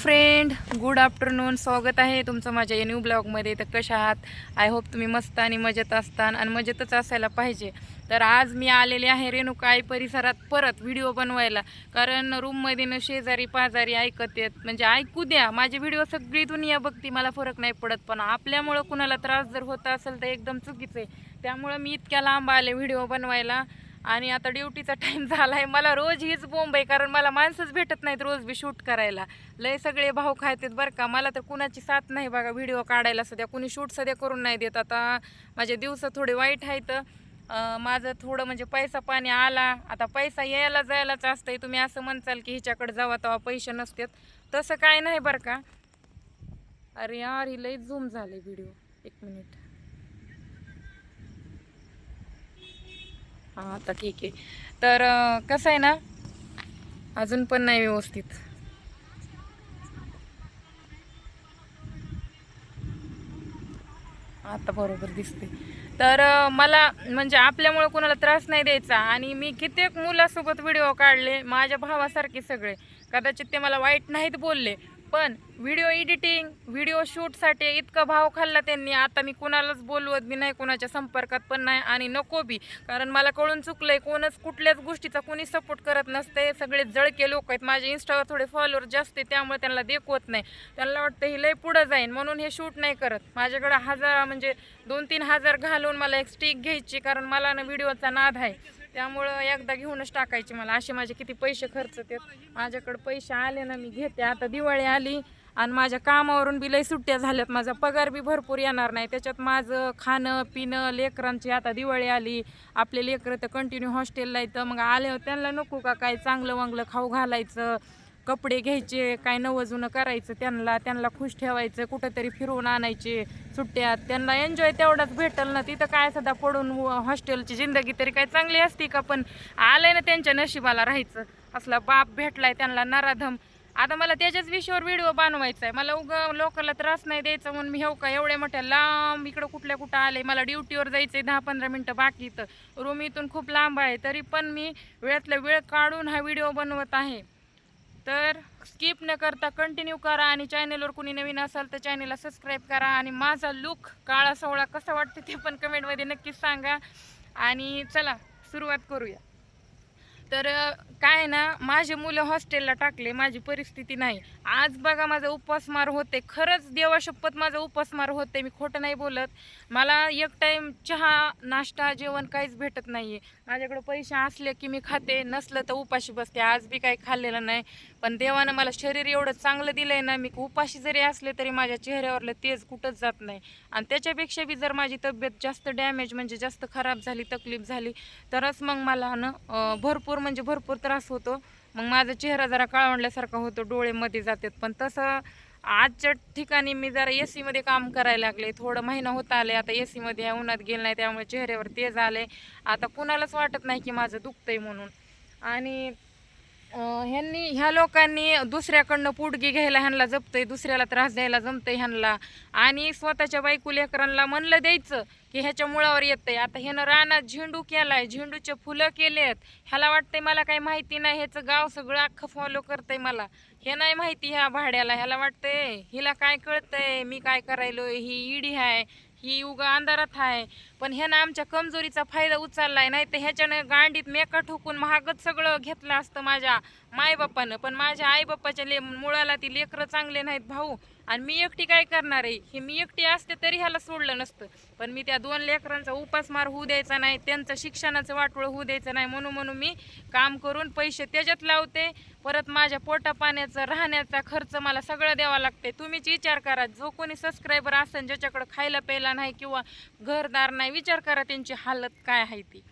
Friend good afternoon स्वागत आहे तुमचं माझ्या या न्यू ब्लॉगमध्ये तर कशा आहात? आय होप तुम्ही मस्त आणि मजेत असतान आणि मजेतच असायला पाहिजे. तर आज मी आलेले आहे रेणुकाई परिसरात परत व्हिडिओ बनवायला. कारण रूममध्ये न शेजारी पाजारी ऐकत येत. म्हणजे ऐकू द्या माझे व्हिडिओ सगळी दुनिया बघती मला फरक नाही पडत. पण आपल्यामुळं कुणाला त्रास जर होत असेल तर एकदम चुकीचं आहे. त्यामुळं मी इतक्या लांब आले व्हिडिओ बनवायला. आणि आता ड्युटीचा टाईम झाला आहे मला रोज हीच बोंब आहे कारण मला माणसंच भेटत नाहीत रोज बी शूट करायला. लय सगळे भाऊ खायतात बरं का. मला तर कुणाची साथ नाही बघा व्हिडिओ काढायला सध्या. कुणी शूट सध्या करून नाही देत. आता माझे दिवस थोडे वाईट आहेत. माझं थोडं म्हणजे पैसा पाणी आला. आता पैसा यायला जायलाच असतंय. तुम्ही असं म्हणचाल की हिच्याकडे जावा तेव्हा पैसे नसतात. तसं काय नाही बरं का. अरे यार ही लई झूम झाले व्हिडिओ एक मिनिट हां आता ठीक आहे. तर कसं आहे ना अजून पण नाही व्यवस्थित. आता बरोबर दिसते तर मला म्हणजे आपल्यामुळे कोणाला त्रास नाही द्यायचा आणि मी कित्येक मुलासोबत व्हिडिओ काढले माझ्या भावासारखे सगळे. कदाचित ते मला वाईट नाहीत बोलले पण व्हिडिओ एडिटिंग व्हिडिओ शूटसाठी इतका भाव खाल्ला त्यांनी. आता मी कुणालाच बोलवत बी नाही कुणाच्या संपर्कात पण नाही आणि नको बी. कारण मला कळून चुकलं आहे कोणच कुठल्याच गोष्टीचा कोणी सपोर्ट करत नसते सगळे जळके लोक आहेत. माझे इंस्टावर थोडे फॉलोअर जास्त आहे त्यामुळे त्यांना देखवत नाही. त्यांना वाटतं ही लय पुढं जाईन म्हणून हे शूट नाही करत. माझ्याकडे हजार म्हणजे दोन तीन हजार घालून मला एक स्टिक घ्यायची कारण मला ना व्हिडिओचा नाद आहे. त्यामुळं एकदा घेऊनच टाकायची मला. असे माझे किती पैसे खर्च येतात माझ्याकडे पैसे आले ना मी घेते. आता दिवाळी आली आणि माझ्या कामावरून बी लई सुट्ट्या झाल्यात. माझा पगार बी भरपूर येणार नाही. त्याच्यात माझं खाणं पिणं लेकरांची आता दिवाळी आली. आपले लेकरं तर कंटिन्यू हॉस्टेलला येतं मग आले त्यांना नको का काय चांगलं वांगलं खाऊ घालायचं? कपडे घ्यायचे काय नवजून करायचं त्यांना त्यांना खुश ठेवायचं कुठंतरी फिरवून आणायचे सुट्ट्यात. त्यांना एन्जॉय तेवढाच भेटल ना तिथं काय सध्या पडून हॉस्टेलची जिंदगी तरी काय चांगली असती का? पण आलंय ना त्यांच्या नशिबाला राहायचं. असला बाप भेटलाय त्यांना नराधम. आता मला त्याच्याच विषयावर व्हिडिओ बनवायचा आहे. मला उग लोकांना त्रास नाही द्यायचा म्हणून मी हो का एवढ्या मोठ्या लांब इकडं कुठल्या कुठं आले. मला ड्युटीवर जायचं आहे दहा पंधरा मिनटं बाकी तर रूम इथून खूप लांब आहे. तरी पण मी वेळातला वेळ काढून हा व्हिडिओ बनवत आहे. तर स्किप न करता कंटिन्यू करा आणि चॅनेलवर कोणी नवीन असाल तर चॅनेलला सबस्क्राईब करा. आणि माझा लुक काळा सोहळा कसा वाटते ते पण कमेंटमध्ये नक्कीच सांगा. आणि चला सुरुवात करूया. तर काय ना माझे मुलं हॉस्टेलला टाकले माझी परिस्थिती नाही. आज बघा माझा उपासमार होते. खरंच देवाशपथ माझा उपासमार होते मी खोटं नाही बोलत. मला एक टाईम चहा नाश्ता जेवण काहीच भेटत नाही आहे माझ्याकडं पैसे असले की मी खाते नसलं तर उपाशी बसते. आज बी काही खाल्लेलं नाही. पण देवानं मला शरीर एवढं चांगलं दिलं आहे ना मी उपाशी जरी असले तरी माझ्या चेहऱ्यावरलं तेज कुठंच जात नाही. आणि त्याच्यापेक्षा बी जर माझी तब्येत जास्त डॅमेज म्हणजे जास्त खराब झाली तकलीफ झाली तरच मग मला ना भरपूर म्हणजे भरपूर त्रास होतो. मग माझा चेहरा जरा काळवंडल्यासारखा होतो डोळे मध्ये जातात. पण तसं आजच्या ठिकाणी मी जरा ए सीमध्ये काम करायला लागले. थोडं महिना होत आले आता ए सीमध्ये ह्या उन्हात गेलं नाही त्यामुळे चेहऱ्यावर तेज आले. आता कुणालाच वाटत नाही की माझं दुखतंय म्हणून. आणि ह्यांनी ह्या लोकांनी दुसऱ्याकडनं पुडगी घ्यायला ह्यांना जपतंय दुसऱ्याला त्रास द्यायला जमतंय ह्यांना. आणि स्वतःच्या बायको लेकरांना म्हणलं द्यायचं की ह्याच्या मुळावर येतंय. आता ह्यानं रानात झेंडू केलाय झेंडूचे फुलं केलेत. ह्याला वाटतंय मला काही माहिती नाही ह्याचं गाव सगळं अख्खं फॉलो करतंय मला. हे नाही माहिती ह्या भाड्याला ह्याला वाटतंय हिला काय कळतंय? मी काय करायलो ही इडी आहे ही उगा अंधारात आहे पण ह्यानं आमच्या कमजोरीचा फायदा उचललाय नाही तर ह्याच्यानं गांडीत मेका ठोकून महागच सगळं घेतलं असतं माझ्या मायबापानं. पण माझ्या आईबापाच्या ले मुळाला ती लेकरं चांगले नाहीत भाऊ. आणि मी एकटी काय करणार आहे? हे मी एकटी असते तरी ह्याला सोडलं नसतं. पण मी त्या दोन लेकरांचा उपासमार होऊ द्यायचा नाही त्यांचं शिक्षणाचं वाटोळ होऊ द्यायचं नाही म्हणून म्हणून मी काम करून पैसे त्याच्यात लावते. परत माझ्या पोटा पाण्याचा राहण्याचा खर्च मला सगळं द्यावा लागते. तुम्हीच विचार करा जो कोणी सबस्क्रायबर असेल ज्याच्याकडं खायला प्यायला नाही किंवा घरदार नाही विचार करा त्यांची हालत काय आहे ती.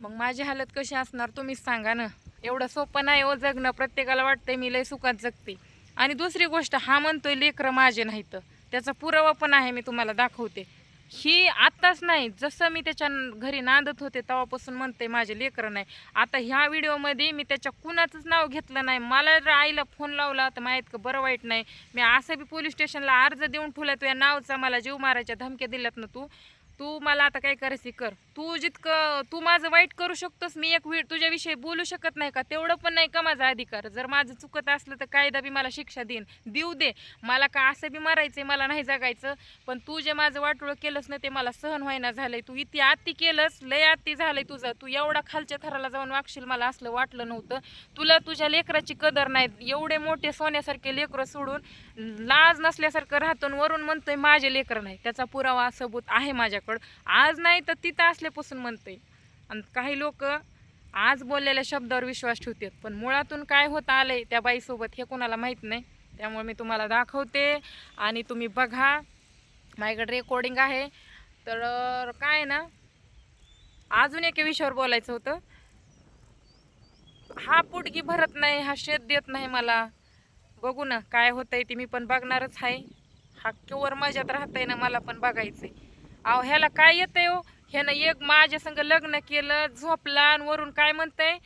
मग माझी हालत कशी असणार तुम्हीच सांगा ना. एवढं सोपं नाही हो जगणं. प्रत्येकाला वाटतंय मी लय सुखात जगते. आणि दुसरी गोष्ट हा म्हणतोय लेकरं माझे नाहीत. त्याचा पुरावा पण आहे मी तुम्हाला दाखवते. ही आत्ताच नाही जसं मी त्याच्या घरी नांदत होते तेव्हापासून म्हणते माझे लेकरं नाही. आता ह्या व्हिडिओमध्ये मी त्याच्या कुणाचंच नाव घेतलं नाही. मला जर आईला फोन लावला तर माहीत का बरं वाईट नाही. मी असं बी पोलीस स्टेशनला अर्ज देऊन ठेवला तुझ्या नावचा मला जीव मारायच्या धमक्या दिल्यात ना तू. तू मला आता काय करायचं कर. तू जितकं तू माझं वाईट करू शकतोस मी एक वेळ तुझ्याविषयी बोलू शकत नाही का? तेवढं पण नाही का माझा अधिकार? जर माझं चुकत असलं तर कायदा बी मला शिक्षा देईन. देऊ दे. मला का असं बी मारायचंय मला नाही जगायचं. पण तू जे माझं वाटोळं केलंस ना ते मला सहन व्हायना झालंय. तू इथे आत्ती केलंस लय आत्ती झालंय तुझं. तू एवढा खालच्या थराला जाऊन वागशील मला असलं वाटलं नव्हतं. तुला तुझ्या लेकराची कदर नाही. एवढे मोठे सोन्यासारखे लेकरं सोडून लाज नसल्यासारखं राहतो आणि वरून म्हणतोय माझे लेकरं नाही. त्याचा पुरावा सबूत आहे माझ्याकडं. आज नाही तर तिथं असल्यापासून म्हणतोय. आणि काही लोक आज बोललेल्या शब्दावर विश्वास ठेवतात पण मुळातून काय होत आलंय त्या बाईसोबत हे कोणाला माहीत नाही. त्यामुळे मी तुम्हाला दाखवते आणि तुम्ही बघा. माझ्याकडे रेकॉर्डिंग आहे. तर काय आहे ना अजून एका विषयावर बोलायचं होतं. हा पुटगी भरत नाही हा शेत देत नाही मला. बघू ना काय होतंय ते मी पण बघणारच आहे. हा केवर मजात राहतंय ना मला पण बघायचंय. अहो ह्याला काय येतंय हो? ह्यानं एक माझ्या संग लग्न केलं झोपला आणि वरून काय म्हणतंय?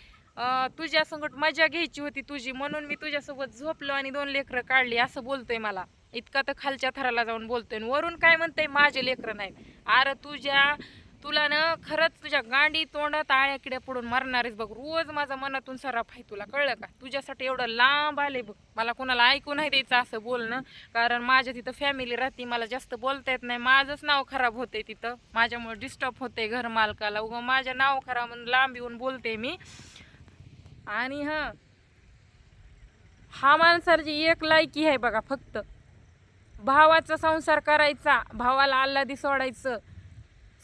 तुझ्या संगट मजा घ्यायची होती तुझी म्हणून मी तुझ्यासोबत झोपलो आणि दोन लेकरं काढली असं बोलतोय मला. इतका तर खालच्या थराला जाऊन बोलतोय आणि वरून काय म्हणतंय? माझे लेकरं नाहीत. अरे तुझ्या तुला ना खरंच तुझ्या गांडी तोंडात आळ्या किड्या पडून मरणारेच बघ. रोज माझा मनातून सराफ आहे तुला. कळलं का? तुझ्यासाठी एवढं लांब आले बघ. मला कोणाला ऐकू नाही द्यायचं असं बोलणं कारण माझ्या तिथं फॅमिली राहते मला जास्त बोलता येत नाही. माझंच नाव खराब होते तिथं. माझ्यामुळे डिस्टर्ब होते घर मालकाला. उगं माझं नाव खराब म्हणून लांब येऊन बोलते मी. आणि हां हा माणसाची एक लायकी आहे बघा फक्त. भावाचा संसार करायचा. भावाला आल्लादी सोडायचं.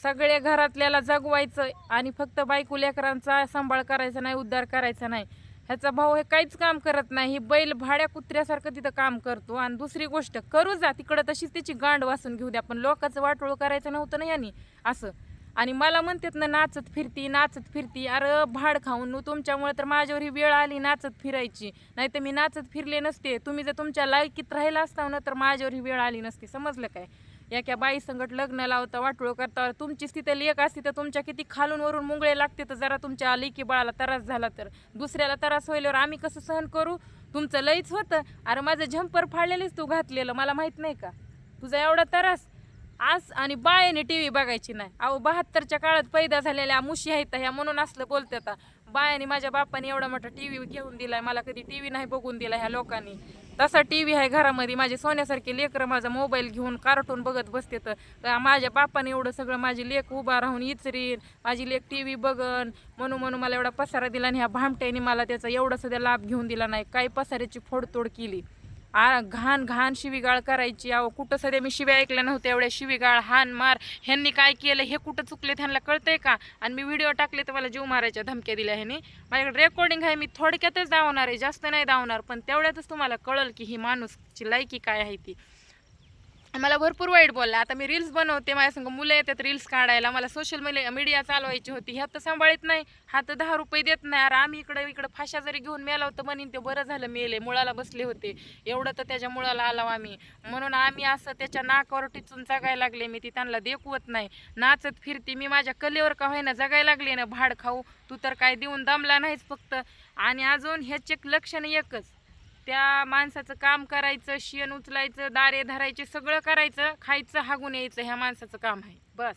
सगळे घरातल्याला जगवायचं आणि फक्त बायको लेकरांचा सांभाळ करायचा नाही उद्धार करायचा नाही. ह्याचा भाऊ हे काहीच काम करत नाही. बैल भाड्या कुत्र्यासारखं तिथं काम करतो. आणि दुसरी गोष्ट करू जा तिकडं तशीच त्याची गांड वासून घेऊ द्या पण लोकांचं वाटोळ करायचं नव्हतं ना यांनी. असं. आणि मला म्हणतात ना नाचत फिरती नाचत फिरती. अरे भाड खाऊन नु तुमच्यामुळे तर माझ्यावर ही वेळ आली नाचत फिरायची. नाही तर मी नाचत फिरले नसते. तुम्ही जर तुमच्या लायकीत राहिला असता ना तर माझ्यावर ही वेळ आली नसते. समजलं काय? एका बाईसंगट लग्न लावता वाटोळ करता. तुमची स्थिती लेख असती तर तुमच्या किती खालून वरून मुंगळे लागते तर जरा तुमच्या लेकी बाळाला त्रास झाला तर. दुसऱ्याला त्रास होईल्यावर आम्ही कसं सहन करू? तुमचं लईच होतं. अरे माझं झंपर फाडलेलंच तू घातलेलं मला माहीत नाही का? तुझा एवढा त्रास. आज आणि बायाने टी व्ही बघायची नाही. अहो बहात्तरच्या काळात पैदा झालेल्या मुशी आहेत ह्या म्हणून असलं बोलतात. आता बायाने माझ्या बापाने एवढा मोठा टी व्ही घेऊन दिलाय मला कधी टी व्ही नाही बघून दिला ह्या लोकांनी. तसा टी व्ही आहे घरामध्ये माझे सोन्यासारखे लेकरं माझा मोबाईल घेऊन कार्टून बघत बसते तर माझ्या बापाने एवढं सगळं माझी लेक उभा राहून इचरीन माझी लेक टी व्ही बघन म्हणून म्हणून मला एवढा पसारा दिला आणि ह्या भामट्याने मला त्याचा एवढा सध्या लाभ घेऊन दिला नाही. काही पसाऱ्याची फोडतोड केली. आ घाण घाण शिवीगाळ करायची. अहो कुठं सध्या मी शिव्या ऐकल्या नव्हत्या एवढ्या शिवीगाळ हान मार. ह्यांनी काय केलं हे कुठं चुकले त्यांना कळतंय का? आणि मी व्हिडिओ टाकले तर मला जीव मारायच्या धमक्या दिल्या ह्याने. माझ्याकडे रेकॉर्डिंग आहे मी थोडक्यातच दावणार आहे जास्त नाही दावणार पण तेवढ्यातच तुम्हाला कळल की ही माणूसची लायकी काय आहे ती. मला भरपूर वाईट बोलला. आता मी रील्स बनवते माझ्या संग मुलं येतात रील्स काढायला. मला सोशल मीडिया मीडिया चालवायची होती. ह्यात तर सांभाळत नाही. हा तर दहा रुपये देत नाही. अरे आम्ही इकडे इकडे फाशा जरी घेऊन मेला होतं म्हणून ते बरं झालं मेले. मुळाला बसले होते. एवढं तर त्याच्या मुळाला आलो आम्ही. म्हणून आम्ही असं त्याच्या नाकावर टिचून जगायला लागले. मी ती त्यांना देखवत नाही. नाचत फिरते. मी माझ्या कलेवर का होईना जगायला लागले ना. भाड खाऊ. तू तर काय देऊन दमला नाहीस फक्त. आणि अजून ह्याचे लक्षण एकच. त्या माणसाचं काम करायचं शेण उचलायचं दारे धरायचे सगळं करायचं खायचं हागून यायचं ह्या माणसाचं काम आहे. बस.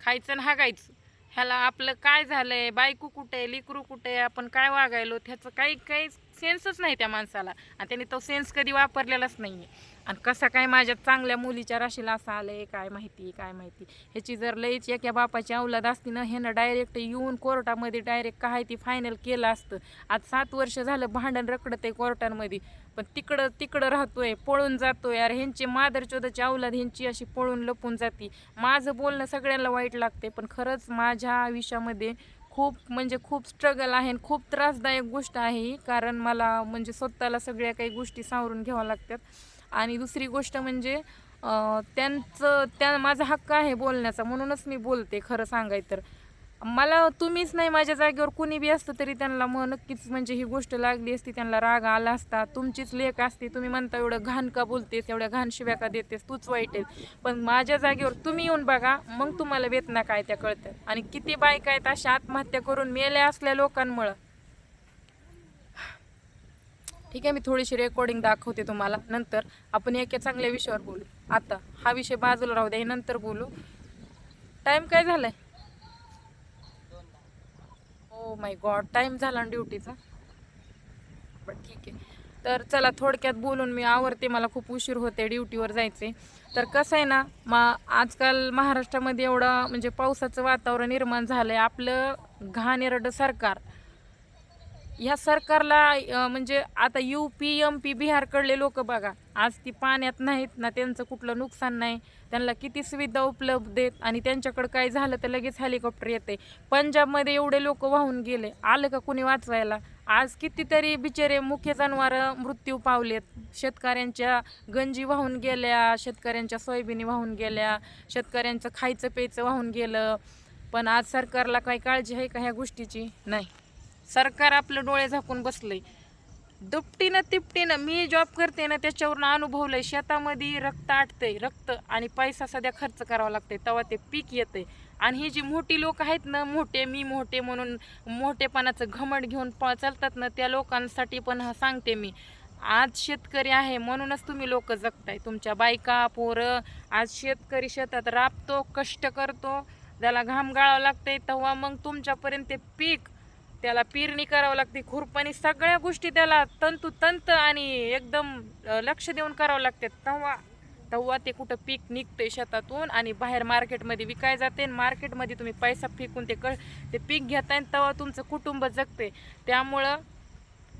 खायचं आणि हागायचं. ह्याला आपलं काय झालंय? बायको कुठे आहे? लिकरू कुठे आहे? आपण काय वागायलो? त्याचं काही काही सेन्सच नाही त्या माणसाला. आणि त्याने तो सेन्स कधी वापरलेलाच नाही आहे आणि कसा काय माझ्या चांगल्या मुलीच्या राशीला असं आलं आहे काय माहिती काय माहिती? ह्याची जर लईच एका बापाची अवलाद असती ना ह्यानं डायरेक्ट येऊन कोर्टामध्ये डायरेक्ट काय ती फायनल केलं असतं. आज सात वर्ष झालं भांडण रखडत आहे कोर्टांमध्ये. पण तिकडं तिकडं राहतोय पळून जातोय. अरे ह्यांची मादर चोदाची अवलाद ह्यांची अशी पळून लपून जाती. माझं बोलणं सगळ्यांना वाईट लागते पण खरंच माझ्या आयुष्यामध्ये खूप म्हणजे खूप स्ट्रगल आहे आणि खूप त्रासदायक गोष्ट आहे ही. कारण मला म्हणजे स्वतःला सगळ्या काही गोष्टी सावरून घ्याव्या लागतात. आणि दुसरी गोष्ट म्हणजे त्यांचं त्या माझा हक्क आहे बोलण्याचा. म्हणूनच मी बोलते खरं सांगाय तर. मला तुम्हीच नाही माझ्या जागेवर कुणी बी असतं तरी त्यांना मग नक्कीच म्हणजे ही गोष्ट लागली असती त्यांना राग आला असता. तुमचीच लेख असते तुम्ही म्हणता एवढं घाण का बोलतेस एवढ्या घाण शिव्या का देतेस तूच वाईट आहे पण माझ्या जागेवर तुम्ही येऊन बघा मग तुम्हाला वेदना काय त्या कळतात. आणि किती बायका आहेत अशा आत्महत्या करून मेल्या असल्या लोकांमुळं. ठीक आहे मी थोडीशी रेकॉर्डिंग दाखवते तुम्हाला. नंतर आपण एका चांगल्या विषयावर बोलू. आता हा विषय बाजूला राहू द्या हे नंतर बोलू. टाईम काय झालाय? ओ माय गॉड टाईम झाला ड्युटीचा बट ठीक आहे. तर चला थोडक्यात बोलून मी आवरते. मला खूप उशीर होते ड्युटीवर जायचे. तर कसं आहे ना मा आजकाल महाराष्ट्रामध्ये एवढं म्हणजे पावसाचं वातावरण निर्माण झालं आहे आपलं घाणेरडं सरकार ह्या सरकारला म्हणजे आता यू पी एम पी बिहारकडले लोक बघा आज ती पाण्यात नाहीत ना त्यांचं कुठलं नुकसान नाही. त्यांना किती सुविधा उपलब्ध आहेत आणि त्यांच्याकडं काय झालं तर लगेच हेलिकॉप्टर येते पंजाबमध्ये एवढे लोक वाहून गेले आलं का कुणी वाचवायला? आज कितीतरी बिचारे मुख्य जनावरं मृत्यू पावलेत. शेतकऱ्यांच्या गंजी वाहून गेल्या शेतकऱ्यांच्या सोयाबिनी वाहून गेल्या शेतकऱ्यांचं खायचं प्यायचं वाहून गेलं. पण आज सरकारला काही काळजी आहे का ह्या गोष्टीची? नाही. सरकार आपलं डोळे झाकून बसलंय. दुपटीनं तिपटीनं मी जॉब करते ना त्याच्यावरून अनुभवलंय शेतामध्ये रक्त आटतंय रक्त आणि पैसा सध्या खर्च करावा लागतंय. तेव्हा ते पीक येतंय. आणि ही जी मोठी लोक आहेत ना मोठे मी मोठे म्हणून मोठेपणाचं घमंड घेऊन प चालतात ना त्या लोकांसाठी पण हा सांगते मी. आज शेतकरी आहे म्हणूनच तुम्ही लोक जगताय. तुमच्या बायका पोरं आज शेतकरी शेतात राबतो कष्ट करतो त्याला घाम गाळावं लागतंय. तेव्हा मग तुमच्यापर्यंत ते पीक त्याला पेरणी करावं लागते. खुरपणी सगळ्या गोष्टी त्याला तंतुतंत आणि एकदम लक्ष देऊन करावं लागते. तेव्हा तेव्हा ते कुठं पीक निघते शेतातून आणि बाहेर मार्केटमध्ये विकाय जाते आणि मार्केटमध्ये तुम्ही पैसा फेकून ते क ते पीक घेताय तेव्हा तुमचं कुटुंब जगते त्यामुळं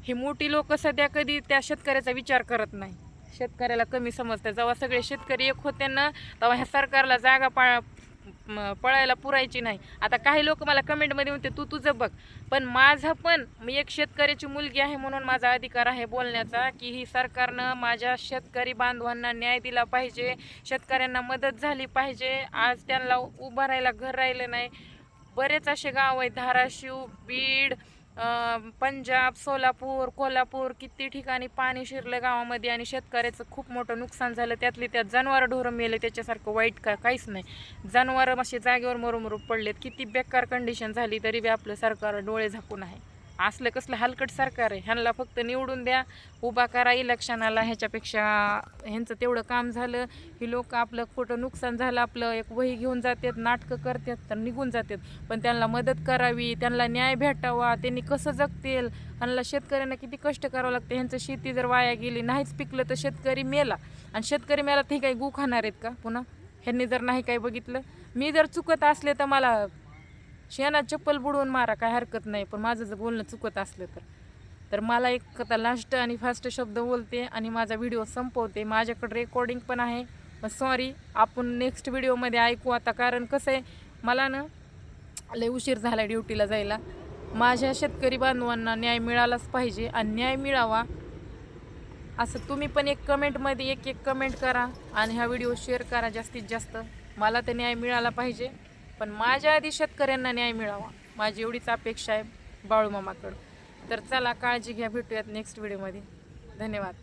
ही मोठी लोक सध्या कधी त्या शेतकऱ्याचा विचार करत नाही. शेतकऱ्याला कमी समजतं जेव्हा सगळे शेतकरी एक होते ना तेव्हा ह्या सरकारला जागा पा पळायला पुरायची नाही. आता काही लोक मला कमेंटमध्ये म्हणते तू तुझं बघ. पण माझं पण मी एक शेतकऱ्याची मुलगी आहे म्हणून माझा अधिकार आहे बोलण्याचा की ही सरकारनं माझ्या शेतकरी बांधवांना न्याय दिला पाहिजे शेतकऱ्यांना मदत झाली पाहिजे आज त्यांना उभं राहायला घर राहिलं नाही. बरेच असे गाव आहेत धाराशिव बीड पंजाब सोलापूर कोल्हापूर किती ठिकाणी पाणी शिरलं गावामध्ये आणि शेतकऱ्याचं खूप मोठं नुकसान झालं. त्यातली त्यात जनावरं ढोरं मेले त्याच्यासारखं वाईट का काहीच नाही. जनावरं असे जागेवर मरुमरू पडलेत. किती बेकार कंडिशन झाली तरी बी आपलं सरकार डोळे झाकून आहे. असलं कसलं हलकट सरकार आहे ह्यांना फक्त निवडून द्या उभा करा इलेक्शनाला ह्याच्यापेक्षा ह्यांचं तेवढं काम झालं ही लोक आपलं कुठं नुकसान झालं आपलं एक वही घेऊन जातात नाटकं करतात तर निघून जातात. पण त्यांना मदत करावी त्यांना न्याय भेटावा त्यांनी कसं जगतील ह्यांना शेतकऱ्यांना किती कष्ट करावं लागतं ह्यांचं शेती जर वाया गेली नाहीच पिकलं तर शेतकरी मेला. आणि शेतकरी मेला ते काही गु खाणार आहेत का पुन्हा? ह्यांनी जर नाही काही बघितलं मी जर चुकत असले तर मला शेणात चप्पल बुडवून मारा काय हरकत नाही पण माझं जर बोलणं चुकत असलं तर. तर मला एक कथा लास्ट आणि फास्ट शब्द बोलते आणि माझा व्हिडिओ संपवते. माझ्याकडे रेकॉर्डिंग पण आहे. पण सॉरी आपण नेक्स्ट व्हिडिओमध्ये ऐकू आता कारण कसं आहे मला ना लय उशीर झाला ड्युटीला जायला. माझ्या शेतकरी बांधवांना न्याय मिळालाच पाहिजे आणि न्याय मिळावा असं तुम्ही पण एक कमेंटमध्ये एक एक कमेंट करा आणि हा व्हिडिओ शेअर करा जास्तीत जास्त. मला तर न्याय मिळाला पाहिजे. पण माझ्या आधी शेतकऱ्यांना न्याय मिळावा. माझी एवढीच अपेक्षा आहे बाळूमामाकडं. तर चला काळजी घ्या भेटूयात नेक्स्ट व्हिडिओमध्ये धन्यवाद.